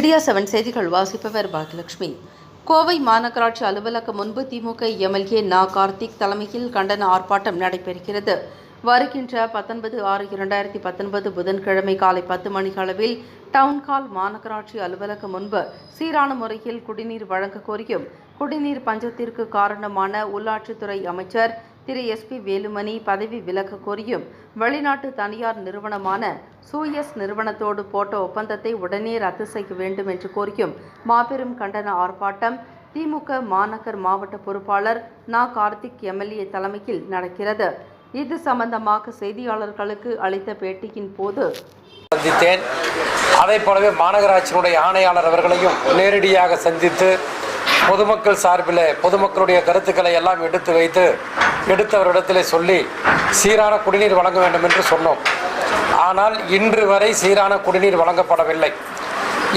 Media seven செய்திகள் வாசிப்பவர் பாக்யலட்சுமி. கோவை மாநகராட்சி அலுவலகம் முன்பு திமுக எம்எல்ஏ நா. கார்த்திக் தலைமையில் கண்டன ஆர்ப்பாட்டம் நடைபெறுகிறது. வருகின்ற பத்தொன்பது ஆறு இரண்டாயிரத்தி பத்தொன்பது புதன்கிழமை காலை பத்து மணி அளவில் டவுன்ஹால் மாநகராட்சி அலுவலகம் முன்பு சீரான முறையில் குடிநீர் வழங்க கோரியும் குடிநீர் பஞ்சத்திற்கு காரணமான உள்ளாட்சித்துறை அமைச்சர் திரு எஸ்பி வேலுமணி பதவி விலக கோரியும் வெளிநாட்டு தனியார் நிறுவனமான சூயஸ் நிறுவனத்தோடு போட்ட ஒப்பந்தத்தை உடனே ரத்து செய்ய வேண்டும் என்று கோரியும் மாபெரும் கண்டன ஆர்ப்பாட்டம் திமுக மாநகர் மாவட்ட பொறுப்பாளர் நா. கார்த்திக் எம்எல்ஏ தலைமையில் நடக்கிறது. இது சம்பந்தமாக செய்தியாளர்களுக்கு அளித்த பேட்டியின் போது சந்தித்தேன். அதே போலவே மாநகராட்சியினுடைய ஆணையாளர் அவர்களையும் நேரடியாக சந்தித்து பொதுமக்கள் சார்பில் பொதுமக்களுடைய கருத்துக்களை எல்லாம் எடுத்து வைத்து எடுத்தவரிடத்திலே சொல்லி சீரான குடிநீர் வழங்க வேண்டும் என்று சொன்னோம். ஆனால் இன்று வரை சீரான குடிநீர் வழங்கப்படவில்லை.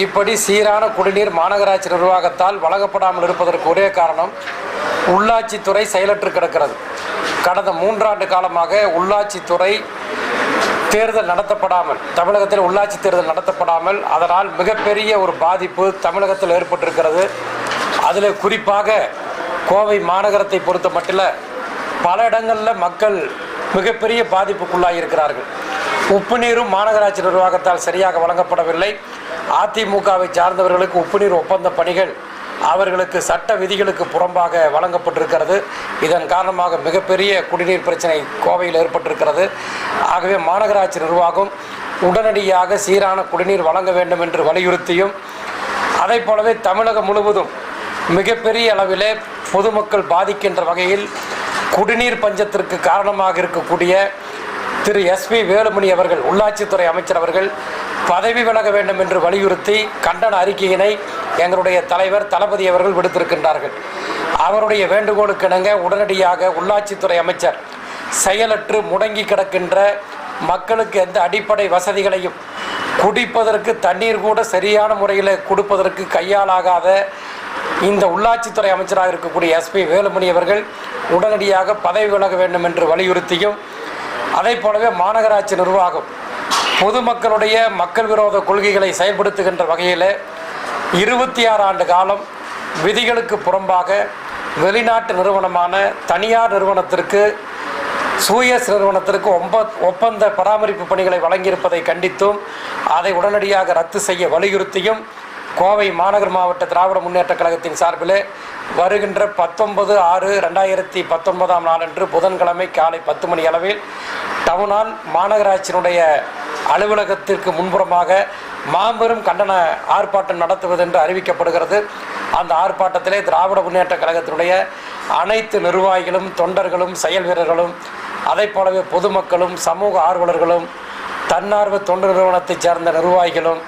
இப்படி சீரான குடிநீர் மாநகராட்சி நிர்வாகத்தால் வழங்கப்படாமல் இருப்பதற்கு ஒரே காரணம் உள்ளாட்சித்துறை செயலற்று கிடக்கிறது. கடந்த மூன்றாண்டு காலமாக உள்ளாட்சித்துறை தேர்தல் நடத்தப்படாமல் தமிழகத்தில் உள்ளாட்சி தேர்தல் நடத்தப்படாமல் அதனால் மிகப்பெரிய ஒரு பாதிப்பு தமிழகத்தில் ஏற்பட்டிருக்கிறது. அதில் குறிப்பாக கோவை மாநகரத்தை பொறுத்த மட்டில் பல இடங்களில் மக்கள் மிகப்பெரிய பாதிப்புக்குள்ளாகி இருக்கிறார்கள். உப்பு நீரும் மாநகராட்சி நிர்வாகத்தால் சரியாக வழங்கப்படவில்லை. அதிமுகவை சார்ந்தவர்களுக்கு உப்பு நீர் ஒப்பந்த பணிகள் அவர்களுக்கு சட்ட விதிகளுக்கு புறம்பாக வழங்கப்பட்டிருக்கிறது. இதன் காரணமாக மிகப்பெரிய குடிநீர் பிரச்சனை கோவையில் ஏற்பட்டிருக்கிறது. ஆகவே மாநகராட்சி நிர்வாகம் உடனடியாக சீரான குடிநீர் வழங்க வேண்டும் என்று வலியுறுத்தியும் அதை போலவே தமிழகம் முழுவதும் மிகப்பெரிய அளவிலே பொதுமக்கள் பாதிக்கின்ற வகையில் குடிநீர் பஞ்சத்திற்கு காரணமாக இருக்கக்கூடிய திரு எஸ்பி வேலுமணி அவர்கள் உள்ளாட்சித்துறை அமைச்சர் அவர்கள் பதவி விலக வேண்டும் என்று வலியுறுத்தி கண்டன அறிக்கையினை எங்களுடைய தலைவர் தளபதி அவர்கள் விடுத்திருக்கின்றார்கள். அவருடைய வேண்டுகோளுக்கு இணங்க உடனடியாக உள்ளாட்சித்துறை அமைச்சர் செயலற்று முடங்கி கிடக்கின்ற மக்களுக்கு எந்த அடிப்படை வசதிகளையும் குடிப்பதற்கு தண்ணீர் கூட சரியான முறையில் கொடுப்பதற்கு கையாலாகாத இந்த உள்ளாட்சித்துறை அமைச்சராக இருக்கக்கூடிய எஸ்பி வேலுமணி அவர்கள் உடனடியாக பதவி விலக வேண்டும் என்று வலியுறுத்தியும் அதை போலவே மாநகராட்சி நிர்வாகம் பொதுமக்களுடைய மக்கள் விரோத கொள்கைகளை செயல்படுத்துகின்ற வகையில் இருபத்தி ஆறு ஆண்டு காலம் விதிகளுக்கு புறம்பாக வெளிநாட்டு நிறுவனமான தனியார் நிறுவனத்திற்கு சூயஸ் நிறுவனத்திற்கு ஒம்ப ஒப்பந்த பராமரிப்பு பணிகளை வழங்கியிருப்பதை கண்டித்தும் அதை உடனடியாக ரத்து செய்ய வலியுறுத்தியும் கோவை மாநகர் மாவட்ட திராவிட முன்னேற்றக் கழகத்தின் சார்பில் வருகின்ற பத்தொன்பது ஆறு ரெண்டாயிரத்தி பத்தொன்பதாம் நாளன்று புதன்கிழமை காலை பத்து மணி அளவில் டவுனால் மாநகராட்சியினுடைய அலுவலகத்திற்கு முன்புறமாக மாபெரும் கண்டன ஆர்ப்பாட்டம் நடத்துவது என்று அறிவிக்கப்படுகிறது. அந்த ஆர்ப்பாட்டத்திலே திராவிட முன்னேற்றக் கழகத்தினுடைய அனைத்து நிர்வாகிகளும் தொண்டர்களும் செயல் வீரர்களும் அதைப் போலவே பொதுமக்களும் சமூக ஆர்வலர்களும் தன்னார்வ தொண்டு நிறுவனத்தைச் சேர்ந்த நிர்வாகிகளும்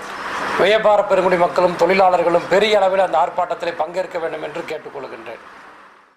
வியாபார பெருங்குடி மக்களும் தொழிலாளர்களும் பெரிய அளவில் அந்த ஆர்ப்பாட்டத்தில் பங்கேற்க வேண்டும் என்று கேட்டுக்கொள்கின்றேன்.